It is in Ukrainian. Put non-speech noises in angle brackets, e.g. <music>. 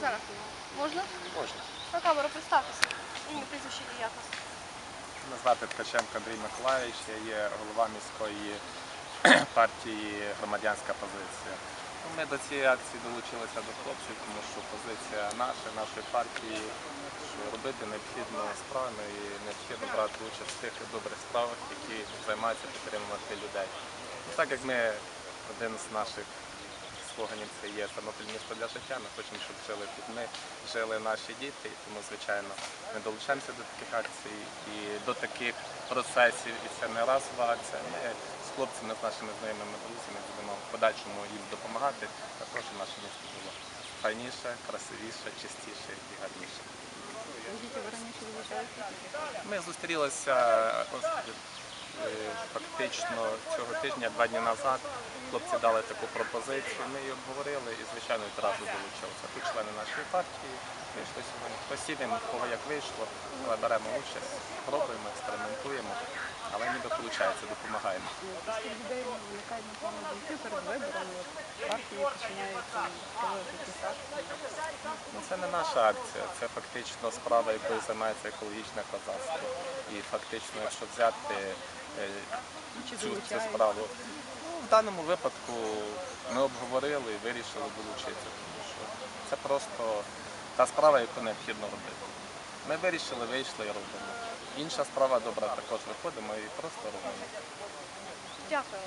зараз. Можна? Можна. На камеру представтеся. Ім'я, прізвище і як вас. Мене звати Ткаченко Андрій Миколаївич, я є голова міської <clears throat> партії Громадянська позиція. Ми до цієї акції долучилися до хлопців, тому що позиція наша, нашої партії, що робити необхідно справами і необхідно брати участь в тих добрих справах, які займаються підтримувати людей. Ну, так як ми один з наших слоганів це є Тернопіль місто для життя. Ми хочемо, щоб жили тут ми, жили наші діти, тому, звичайно, ми долучаємося до таких акцій і до таких процесів. І це не разова акція. Ми з хлопцями, з нашими знайомими друзями будемо в подальшому їм допомагати, того, щоб наше місто було файніше, красивіше, чистіше і гарніше. Ми зустрілися е, фактично цього тижня, два дні назад. Хлопці дали таку пропозицію. Ми її обговорили і, звичайно, одразу долучилися. Тут члени нашої партії вийшли сьогодні. Посідемо, в кого як вийшло, але беремо участь, пробуємо, експериментуємо, але ніби виходить, допомагаємо. Просто людей виникають напевно думки перед виборами. Партії починають проводити. Ну, це не наша акція, це фактично справа, якою займається екологічне козацтво. І фактично, якщо взяти е, цю, цю справу, в даному випадку ми обговорили і вирішили долучитися, тому що це просто та справа, яку необхідно робити. Ми вирішили, вийшли і робимо. Інша справа добра, також виходимо і просто робимо. Дякую.